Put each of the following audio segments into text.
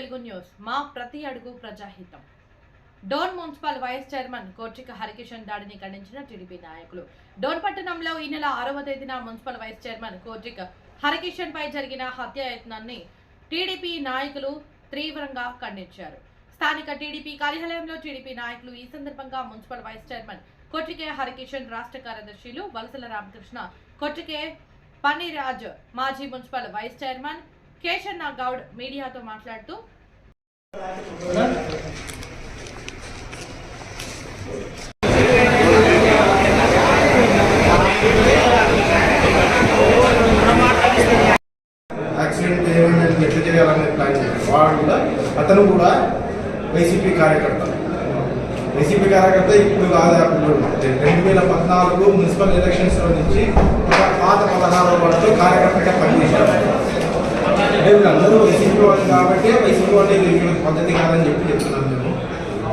Telugu news. మా ప్రతి అడుగు ప్రజాహితం. Dhone municipal vice chairman Korchika Harikishan దాడిని ఖండించిన టీడీపీ నాయకులు. డోన్ పట్టణంలో ఈ నెల ఆరవ తేదీన municipal vice chairman Korchika Harikishan పై జరిగిన హత్యాయత్నాన్ని టీడీపీ నాయకులు తీవ్రంగా ఖండించారు. స్థానిక టీడీపీ కార్యాలయంలో టీడీపీ నాయకులు ఈ సందర్భంగా municipal vice chairman Kottike Harikishan రాష్ట్ర కార్యదర్శులు వలసల రామకృష్ణ కొట్టికే పన్నీరాజ్ మాజీ municipal vice chairman Keshanna Goud మీడియాతో మాట్లాడుతూ యాక్సిడెంట్ ఏమైనా ఎట్లా చేయాలనే ప్లాన్ చేశారు. వాడు కూడా అతను కూడా వైసీపీ కార్యకర్త. వైసీపీ కార్యకర్త ఇప్పుడు కాదు అప్పుడు రెండు వేల పద్నాలుగు మున్సిపల్ ఎలక్షన్స్లో నుంచి ఒక పాత పదహారో వాటిలో కార్యకర్తగా పనిచేశారు. అంటే వీళ్ళందరూ వైసీపీ వాళ్ళు కాబట్టి వైసీపీ వాళ్ళే ఇది పద్ధతి కాదని చెప్పి చెప్తున్నాను నేను.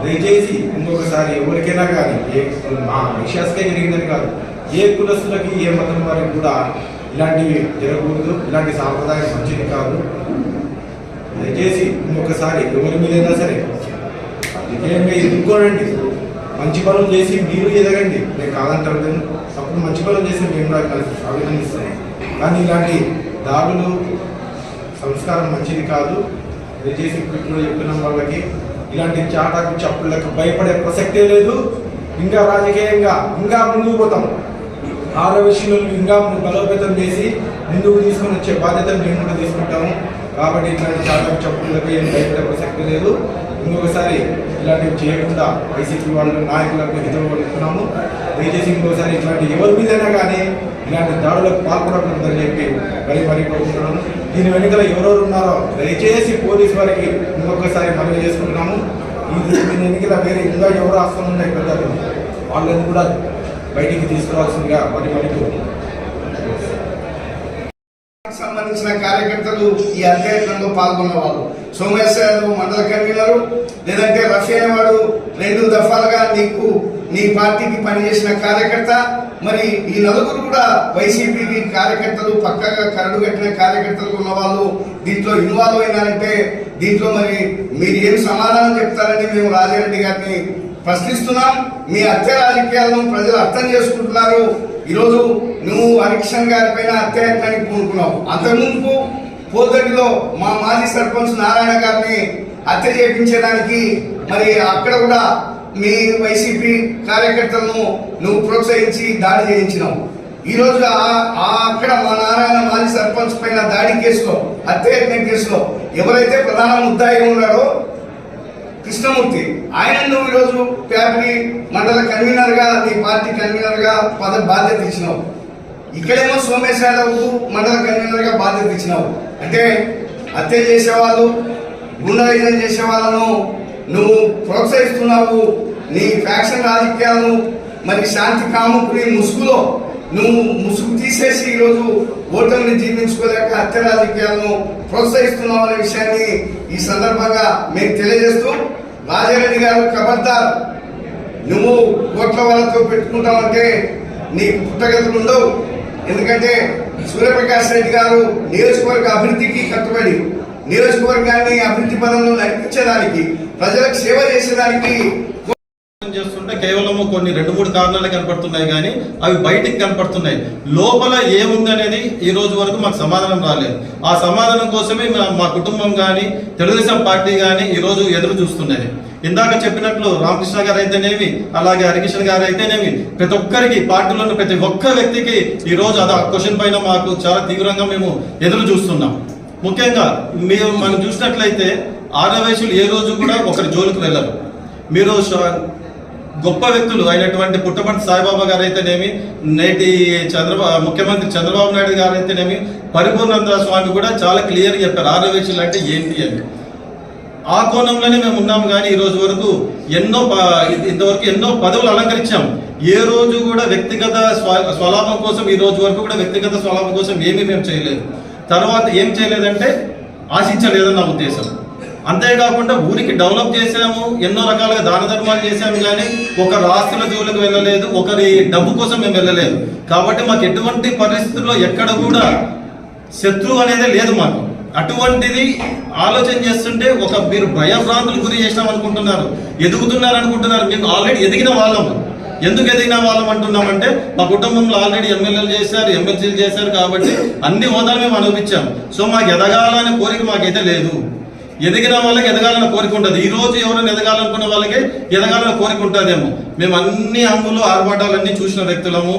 దయచేసి ఇంకొకసారి ఎవరికైనా కానీ ఏ మా విశ్వాసకే జరిగిందని కాదు ఏ కులస్తులకి ఏ మతం వారికి కూడా ఇలాంటివి జరగకూడదు ఇలాంటి సాంప్రదాయం మంచిది కాదు. దయచేసి ఇంకొకసారి ఎవరి మీదైనా సరే రాజకీయంగా ఎదుర్కోనండి. మంచి పనులు చేసి మీరు ఎదగండి. నేను కాదంటారు అప్పుడు మంచి పనులు చేసి మేము కూడా కలిసి అభినందిస్తాను కానీ ఇలాంటి దాడులు సంస్కారం మంచిది కాదు. దయచేసి ఇప్పుడు చెప్పిన వాళ్ళకి ఇలాంటి చాటాకు చప్పులకు భయపడే ప్రసక్తే లేదు. ఇంకా రాజకీయంగా ఇంకా ముందుకు పోతాం. ఆరోగ్యశీలు ఇంకా బలోపేతం చేసి ముందుకు తీసుకొని వచ్చే బాధ్యత మేము కూడా తీసుకుంటాము. కాబట్టి ఇట్లాంటి చాటాకు చప్పులకు ఏం భయపడే ప్రసక్తి లేదు. ఇంకొకసారి ఇలాంటివి చేయకుండా వైసీపీ వాళ్ళ నాయకులకు హితవు పలుకుతున్నాము దయచేసి ఇంకోసారి ఇట్లాంటి ఎవరి మీదైనా కానీ ఇలాంటి దాడులకు పాల్పడకూడదని చెప్పి మరీ మరీ కోరుకుంటున్నాను. దీని వెనుకల ఎవరెవరు ఉన్నారో దయచేసి పోలీస్ వారికి ఇంకొకసారి మనవి చేసుకుంటున్నాము. ఈ దీని వెనుకల వేరే ఇంకా ఎవరు ఆస్తులు ఉన్నాయి పెద్దలు వాళ్ళని కూడా బయటికి తీసుకురావాల్సిందిగా మరి మనకు సంబంధించిన కార్యకర్తలు ఈ అధ్యయనంలో పాల్గొన్నవాళ్ళు సోమేశ్వర మండల కన్వీనరు లేదంటే రఫీ అనేవాడు రెండు దఫాలుగా నీకు నీ పార్టీకి పనిచేసిన కార్యకర్త మరి ఈ నలుగురు కూడా వైసీపీకి కార్యకర్తలు పక్కగా కరడు కట్టిన కార్యకర్తలు ఉన్న వాళ్ళు దీంట్లో ఇన్వాల్వ్ అయినారంటే దీంట్లో మరి మీరు ఏం సమాధానం చెప్తారని మేము రాజారెడ్డి గారిని ప్రశ్నిస్తున్నాం. మీ హత్య రాజకీయాలను ప్రజలు అర్థం చేసుకుంటున్నారు. ఈరోజు నువ్వు హరికిషన్ గారి పైన హత్యాయత్నానికి పూనుకున్నావు. అంతకుముందు పోతడిలో మా మాజీ సర్పంచ్ నారాయణ గారిని హత్య చేయించడానికి మరి అక్కడ కూడా మీ వైసీపీ కార్యకర్తలను నువ్వు ప్రోత్సహించి దాడి చేయించినావు. ఈరోజు ఆ- అక్కడ మా నారాయణ మాజీ సర్పంచ్ పైన దాడి కేసులో హత్యయత్నం కేసులో ఎవరైతే ప్రధాన ముద్దాయి ఉన్నాడో కృష్ణమూర్తి ఆయన నువ్వు ఈరోజు ప్యాపిడి మండల కన్వీనర్గా నీ పార్టీ కన్వీనర్గా పద బాధ్యత ఇచ్చినావు. ఇక్కడేమో సోమేశ్ యాదవ్కు మండల కన్వీనర్గా బాధ్యత ఇచ్చినావు. అంటే హత్య చేసేవాళ్ళు గుండెలైజం చేసే వాళ్ళను నువ్వు ప్రోత్సహిస్తున్నావు నీ ఫ్యాక్షన్ రాజకీయాలను మరి శాంతి కాముకుని ముసుగులో నువ్వు ముసుగు తీసేసి ఈరోజు ఓటమిని జీవించుకోలేక హత్య రాజకీయాలను ప్రోత్సహిస్తున్నావు అనే విషయాన్ని ఈ సందర్భంగా మేము తెలియజేస్తూ రాజారెడ్డి గారు కబద్దార్ నువ్వు కోట్ల వాళ్ళతో పెట్టుకుంటావంటే నీకు పుట్టగతులు ఉండవు. ఎందుకంటే సూర్యప్రకాష్ రెడ్డి గారు నియోజకవర్గ అభివృద్ధికి కట్టుబడి నియోజకవర్గాన్ని అభివృద్ధి పదంలో నడిపించడానికి ప్రజలకు సేవ చేసేదానికి చేస్తుంటే కేవలం కొన్ని రెండు మూడు కారణాలు కనపడుతున్నాయి కానీ అవి బయటికి కనపడుతున్నాయి. లోపల ఏముంది అనేది ఈ రోజు వరకు మాకు సమాధానం రాలేదు. ఆ సమాధానం కోసమే మా- కుటుంబం కానీ తెలుగుదేశం పార్టీ కానీ ఈరోజు ఎదురు చూస్తున్నది. ఇందాక చెప్పినట్లు రామకృష్ణ గారు అయితేనేమి అలాగే హరికృష్ణ గారు అయితేనేమి ప్రతి ఒక్కరికి పార్టీలో ప్రతి ఒక్క వ్యక్తికి ఈరోజు అది అదే క్వశ్చన్ పైన మాకు చాలా తీవ్రంగా మేము ఎదురు చూస్తున్నాం. ముఖ్యంగా మేము మనం చూసినట్లయితే ఆరవేశులు ఏ రోజు కూడా ఒకరి జోలికి వెళ్ళరు. మీరు గొప్ప వ్యక్తులు అయినటువంటి పుట్టపర్తి సాయిబాబా గారు అయితేనేమి నేటి చంద్రబాబు ముఖ్యమంత్రి చంద్రబాబు నాయుడు గారు అయితేనేమి పరిపూర్ణంద స్వామి కూడా చాలా క్లియర్గా చెప్పారు. ఆరవేశులు అంటే ఏంటి అని. ఆ కోణంలోనే మేము ఉన్నాం కానీ ఈ రోజు వరకు ఎన్నో ప- ఇంతవరకు ఎన్నో పదవులు అలంకరించాం. ఏ రోజు కూడా వ్యక్తిగత స్వ- స్వలాభం కోసం ఈ రోజు వరకు కూడా వ్యక్తిగత స్వలాభం కోసం ఏమీ మేము చేయలేదు. తర్వాత ఏం చేయలేదంటే ఆశించలేదని నా ఉద్దేశం. అంతేకాకుండా ఊరికి డెవలప్ చేసాము ఎన్నో రకాలుగా దాన ధర్మాలు చేశాము కానీ ఒక రాస్తుల జోలికి వెళ్ళలేదు ఒకరి డబ్బు కోసం మేము వెళ్ళలేదు. కాబట్టి మాకు ఎటువంటి పరిస్థితుల్లో ఎక్కడ కూడా శత్రువు అనేది లేదు మాకు. అటువంటిది ఆలోచన చేస్తుంటే ఒక మీరు భయభ్రాంతులు గురి చేసినాం అనుకుంటున్నారు ఎదుగుతున్నారు అనుకుంటున్నారు మేము ఆల్రెడీ ఎదిగిన వాళ్ళము. ఎందుకు ఎదిగిన వాళ్ళం అంటున్నామంటే మా కుటుంబంలో ఆల్రెడీ ఎమ్మెల్యేలు చేశారు ఎమ్మెల్సీలు చేశారు కాబట్టి అన్ని హోదాలు మేము అనుభవించాం. సో మాకు ఎదగాలనే కోరిక మాకైతే లేదు. ఎదిగిన వాళ్ళకి ఎదగాలని కోరిక ఉంటుంది ఈ రోజు ఎవరైనా ఎదగాలనుకున్న వాళ్ళకి ఎదగాలని కోరిక ఉంటుందేమో. మేము అన్ని హంగులు ఆర్భాటాలన్నీ చూసిన వ్యక్తులము.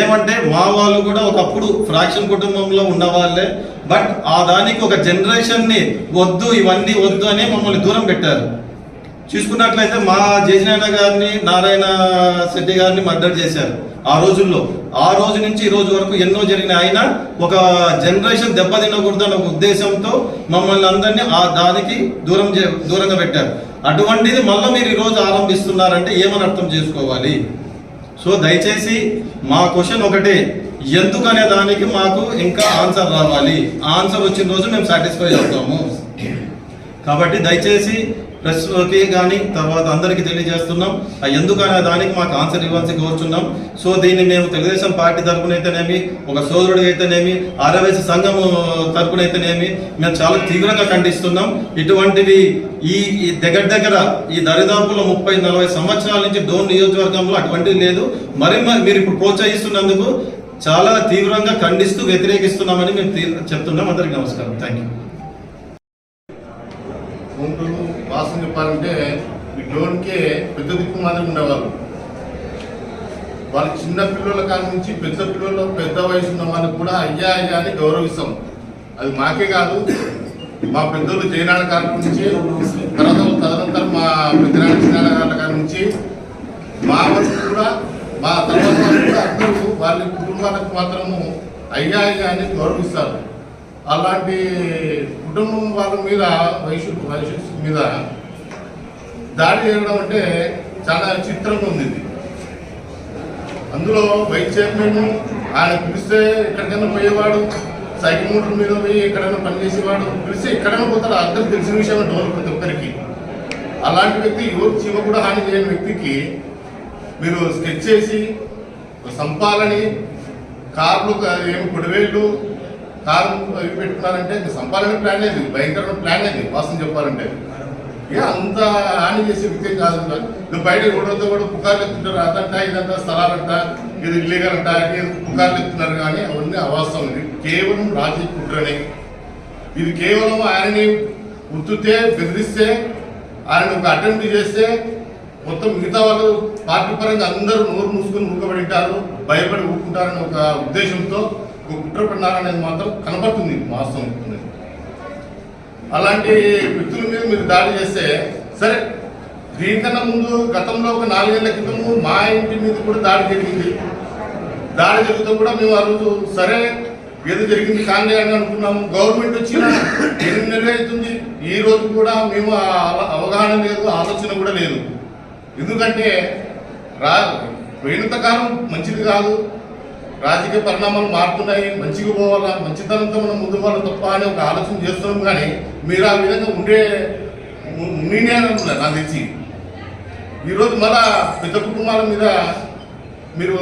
ఏమంటే మా వాళ్ళు కూడా ఒకప్పుడు ఫ్రాక్షన్ కుటుంబంలో ఉన్నవాళ్ళే బట్ ఆ దానికి ఒక జనరేషన్ని వద్దు ఇవన్నీ వద్దు అని మమ్మల్ని దూరం పెట్టారు. చూసుకున్నట్లయితే మా జయనారాయణ గారిని నారాయణ శెట్టి గారిని మర్డర్ చేశారు ఆ రోజుల్లో. ఆ రోజు నుంచి ఈ రోజు వరకు ఎన్నో జరిగిన అయినా ఒక జనరేషన్ దెబ్బతినకూడదన్న ఒక ఉద్దేశంతో మమ్మల్ని అందరినీ ఆ దానికి దూరం చే- దూరంగా పెట్టారు. అటువంటిది మళ్ళీ మీరు ఈరోజు ఆరంభిస్తున్నారంటే ఏమని అర్థం చేసుకోవాలి? సో దయచేసి మా క్వశ్చన్ ఒకటే. ఎందుకనే దానికి మాకు ఇంకా ఆన్సర్ రావాలి? ఆన్సర్ వచ్చిన రోజు మేము సాటిస్ఫై అవుతాము. కాబట్టి దయచేసి ప్రెస్కి కానీ తర్వాత అందరికీ తెలియజేస్తున్నాం. ఎందుకనే దానికి మాకు ఆన్సర్ ఇవ్వాల్సి కోరుచున్నాం. సో దీన్ని మేము తెలుగుదేశం పార్టీ తరపున అయితేనేమి ఒక సోదరుడు అయితేనేమి ఆర్యవైశ్య సంఘం తరపునైతేనేమి అయితేనేమి మేము చాలా తీవ్రంగా ఖండిస్తున్నాం. ఇటువంటివి ఈ ఈ దగ్గర దగ్గర ఈ దరిదాపులో ముప్పై నలభై సంవత్సరాల నుంచి డోన్ నియోజకవర్గంలో అటువంటివి లేదు. మరి మరి మీరు ఇప్పుడు ప్రోత్సహిస్తున్నందుకు చాలా తీవ్రంగా ఖండిస్తూ వ్యతిరేకిస్తున్నామని మేము చెప్తున్నాం. అందరికీ నమస్కారం. థ్యాంక్ యూ గుంటూరు వాసన చెప్పాలంటే ఈ డోన్కే పెద్ద దిక్కు మాదిరి ఉండేవాళ్ళు. వాళ్ళ చిన్న పిల్లల కాడి నుంచి పెద్ద పిల్లలు పెద్ద వయసు ఉన్న వాళ్ళకి కూడా అయ్యా అయ్యా అని గౌరవిస్తాం. అది మాకే కాదు మా పెద్దలు జయనాడ గారి నుంచి తర్వాత తదనంతరం మా పెద్దనాడ చిన్నాడ గారి కాడి నుంచి మా వరకు కూడా మా తర్వాత కూడా అందరూ వాళ్ళ కుటుంబాలకు మాత్రము అయ్యా అయ్యా అని గౌరవిస్తారు. అలాంటి కుటుంబం వాళ్ళ మీద వయసు వయసు మీద దాడి చేయడం అంటే చాలా చిత్రంగా ఉంది అందులో వైస్ చైర్మన్ ఆయన పిలిస్తే ఎక్కడికైనా పోయేవాడు సైకిల్ మోటార్ మీద పోయి ఎక్కడైనా పనిచేసేవాడు పిలిస్తే ఎక్కడైనా పోతాడు. అందరికి తెలిసిన విషయం డోన్ ప్రతి ఒక్కరికి. అలాంటి వ్యక్తి ఎవరు చీమ కూడా హాని చేయని వ్యక్తికి మీరు స్కెచ్ చేసి సంపాలని కార్లు ఏమి పొడివేళ్ళు కారు పెట్టుకున్నారంటే సంపాదన ప్లాన్ లేదు భయంకరమైన ప్లాన్ లేదు వాస్తవం చెప్పాలంటే. ఇక అంత హాని చేసే వ్యక్తి కాదు. నువ్వు బయట రోడ్లతో కూడా పుకార్లు ఎత్తుంటారు అదంట ఇదంతా స్థలాలంట ఇది ఇల్లీగల్ అంట ఇది పుకార్లు ఎత్తున్నారు కానీ అవన్నీ అవాస్తవం ఇది. కేవలం రాజకీయ కుట్రనే. ఇది కేవలం ఆయనని గుర్తుతే బెదిరిస్తే ఆయన ఒక అటెంప్ట్ చేస్తే మొత్తం మిగతా వాళ్ళు పార్టీ పరంగా అందరూ నోరు మూసుకొని మూకబడి ఉంటారు భయపడి ఊరుకుంటారనే ఒక ఉద్దేశంతో ఒక అనేది మాత్రం కనబడుతుంది వాస్తవం ఉంటుంది అలాంటి వ్యక్తుల మీద మీరు దాడి చేస్తే సరే దీనికన్నా ముందు గతంలో ఒక నాలుగేళ్ళ క్రితము మా ఇంటి మీద కూడా దాడి జరిగింది. దాడి జరిగితే కూడా మేము ఆ రోజు సరే ఏదో జరిగింది కానీ అని అనుకున్నాము. గవర్నమెంట్ వచ్చిన ఏం నిర్వహిస్తుంది ఈ రోజు కూడా మేము అవగాహన లేదు ఆలోచన కూడా లేదు. ఎందుకంటే రా పోయినంతకాలం మంచిది కాదు. రాజకీయ పరిణామాలు మారుతున్నాయి మంచిగా పోవాలా మంచితనంతో మనం ముందు పోవాలి తప్ప అని ఒక ఆలోచన చేస్తున్నాం. కానీ మీరు ఆ విధంగా ఉండే ఉండినే అనుకున్నారు నాకు తెలిసి ఈరోజు మళ్ళా పెద్ద కుటుంబాల మీద మీరు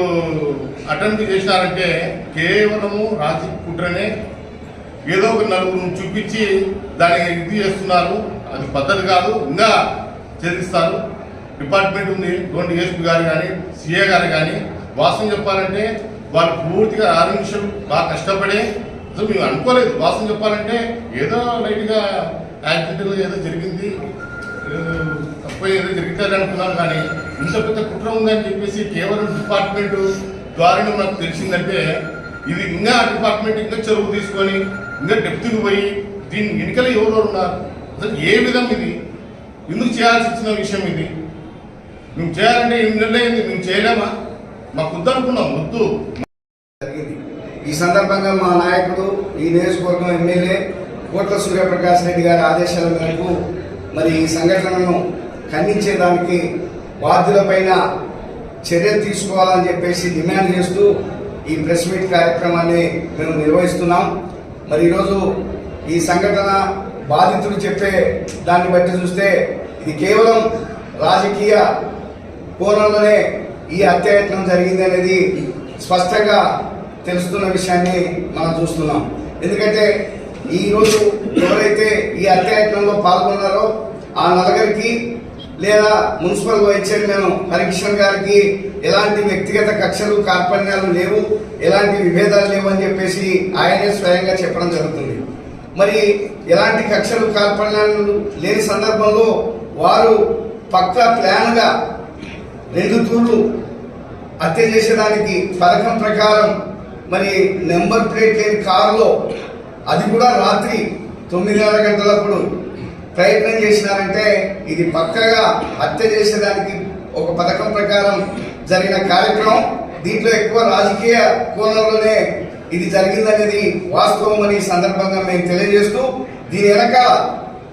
అటెంప్ట్ చేసినారంటే కేవలము రాజకీయ కుట్రనే. ఏదో ఒక నలుగురు చూపించి దాన్ని ఇది చేస్తున్నారు. అది పద్ధతి కాదు ఇంకా చెల్లిస్తారు డిపార్ట్మెంట్ ఉంది గోండి డిఎస్పీ గారు కానీ సిఏ గారు కానీ. వాస్తవం చెప్పాలంటే వాళ్ళు పూర్తిగా ఆరు నిమిషాలు బాగా కష్టపడి అసలు మేము అనుకోలేదు. వాస్తవం చెప్పాలంటే ఏదో లైట్గా యాక్సిడెంట్ ఏదో జరిగింది. ఏదో తక్కువ ఏదో జరిగితే అనుకున్నాం కానీ ఇంత పెద్ద కుట్ర ఉందని చెప్పేసి కేవలం డిపార్ట్మెంట్ ద్వారానే మనకు తెలిసిందంటే ఇది ఇంకా డిపార్ట్మెంట్ ఇంకా చెరువు తీసుకొని ఇంకా డెప్త్కి పోయి దీని వెనుకలు ఎవరు ఉన్నారు? అసలు ఏ విధం ఇది? ఎందుకు చేయాల్సి వచ్చిన విషయం ఇది? మేము చేయాలంటే ఏం నిర్ణయం మేము చేయలేమా? మాకు వద్దనుకున్నాం. వద్దు. ఈ సందర్భంగా మా నాయకుడు ఈ నియోజకవర్గం ఎమ్మెల్యే కోట్ల సూర్యప్రకాష్ రెడ్డి గారి ఆదేశాల మేరకు మరి ఈ సంఘటనను ఖండించేదానికి బాధ్యులపైన చర్యలు తీసుకోవాలని చెప్పేసి డిమాండ్ చేస్తూ ఈ ప్రెస్ మీట్ కార్యక్రమాన్ని మేము నిర్వహిస్తున్నాం. మరి ఈరోజు ఈ సంఘటన బాధితులు చెప్పే దాన్ని బట్టి చూస్తే ఇది కేవలం రాజకీయ కోణంలోనే ఈ హత్యాయత్నం జరిగింది అనేది స్పష్టంగా తెలుస్తున్న విషయాన్ని మనం చూస్తున్నాం. ఎందుకంటే ఈరోజు ఎవరైతే ఈ అత్యాయత్నంలో పాల్గొన్నారో ఆ నలుగురికి లేదా మున్సిపల్ వైస్ చైర్మన్ హరికిషన్ గారికి ఎలాంటి వ్యక్తిగత కక్షలు కార్పణ్యాలు లేవు ఎలాంటి విభేదాలు లేవు అని చెప్పేసి ఆయనే స్వయంగా చెప్పడం జరుగుతుంది. మరి ఎలాంటి కక్షలు కార్పణ్యాలు లేని సందర్భంలో వారు పక్క ప్లాన్గా రెండు తూర్లు హత్య చేసేదానికి పథకం ప్రకారం మరి నెంబర్ ప్లేట్ లేని కారులో అది కూడా రాత్రి తొమ్మిదిన్నర గంటలప్పుడు ప్రయత్నం చేసినారంటే ఇది పక్కగా హత్య చేసేదానికి ఒక పథకం ప్రకారం జరిగిన కార్యక్రమం. దీంట్లో ఎక్కువ రాజకీయ కోణంలోనే ఇది జరిగిందనేది వాస్తవం అని ఈ సందర్భంగా మేము తెలియజేస్తూ దీని వెనక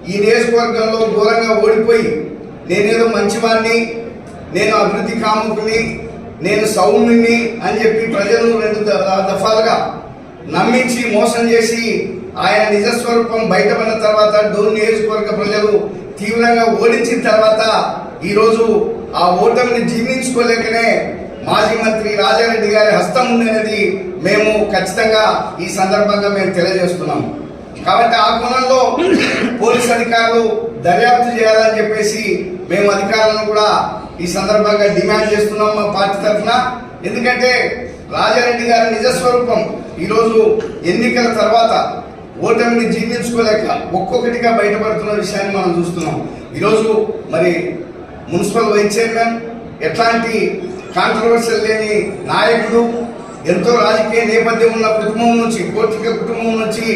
ఈ నియోజకవర్గంలో ఘోరంగా ఓడిపోయి నేనేదో మంచివాడిని నేను అభివృద్ధి కాముకుని నేను సౌమ్యుని అని చెప్పి ప్రజలను రెండు దఫాలుగా నమ్మించి మోసం చేసి ఆయన నిజస్వరూపం బయటపడిన తర్వాత డోన్ నియోజకవర్గ ప్రజలు తీవ్రంగా ఓడించిన తర్వాత ఈరోజు ఆ ఓటమిని జీర్ణించుకోలేకనే మాజీ మంత్రి రాజారెడ్డి గారి హస్తం ఉందనేది మేము ఖచ్చితంగా ఈ సందర్భంగా మేము తెలియజేస్తున్నాము కాబట్టి ఆ కోణంలో పోలీస్ అధికారులు దర్యాప్తు చేయాలని చెప్పేసి మేము అధికారులను కూడా ఈ సందర్భంగా డిమాండ్ చేస్తున్నాం మా పార్టీ తరఫున. ఎందుకంటే రాజారెడ్డి గారి నిజస్వరూపం ఈరోజు ఎన్నికల తర్వాత ఓటమిని జీర్ణించుకోలేక ఒక్కొక్కటిగా బయటపడుతున్న విషయాన్ని మనం చూస్తున్నాం. ఈరోజు మరి మున్సిపల్ వైస్ చైర్మన్ ఎట్లాంటి కాంట్రవర్షియల్ లేని నాయకుడు ఎంతో రాజకీయ నేపథ్యం ఉన్న కుటుంబం నుంచి కోర్తిక కుటుంబం నుంచి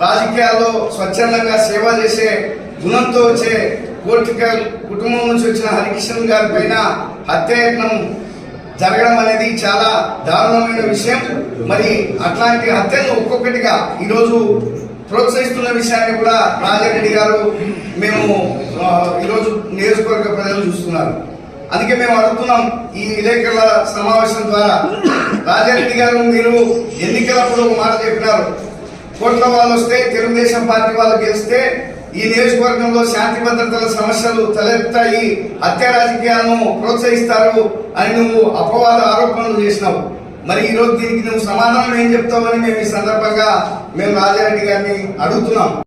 రాజకీయాల్లో స్వచ్ఛందంగా సేవ చేసే గుణంతో వచ్చే కోర్తిక కుటుంబం నుంచి వచ్చిన హరికిషన్ గారి పైన హత్యాయత్నం జరగడం అనేది చాలా దారుణమైన విషయం. మరి అట్లాంటి హత్యలు ఒక్కొక్కటిగా ఈరోజు ప్రోత్సహిస్తున్న విషయాన్ని కూడా రాజారెడ్డి గారు మేము ఈరోజు నియోజకవర్గ ప్రజలు చూస్తున్నారు. అందుకే మేము అడుగుతున్నాం ఈ విలేకరుల సమావేశం ద్వారా. రాజారెడ్డి గారు మీరు ఎన్నికలప్పుడు ఒక మాట చెప్పినారు. కోట్ల వాళ్ళు వస్తే తెలుగుదేశం పార్టీ వాళ్ళు గెలిస్తే ఈ నియోజకవర్గంలో శాంతి భద్రతల సమస్యలు తలెత్తాయి. హత్య రాజకీయాలను ప్రోత్సహిస్తారు అని నువ్వు అపవాద ఆరోపణలు చేసినావు. మరి ఈరోజు దీనికి నువ్వు సమాధానం ఏం చెప్తావని మేము ఈ సందర్భంగా మేము రాజారెడ్డి గారిని అడుగుతున్నాం.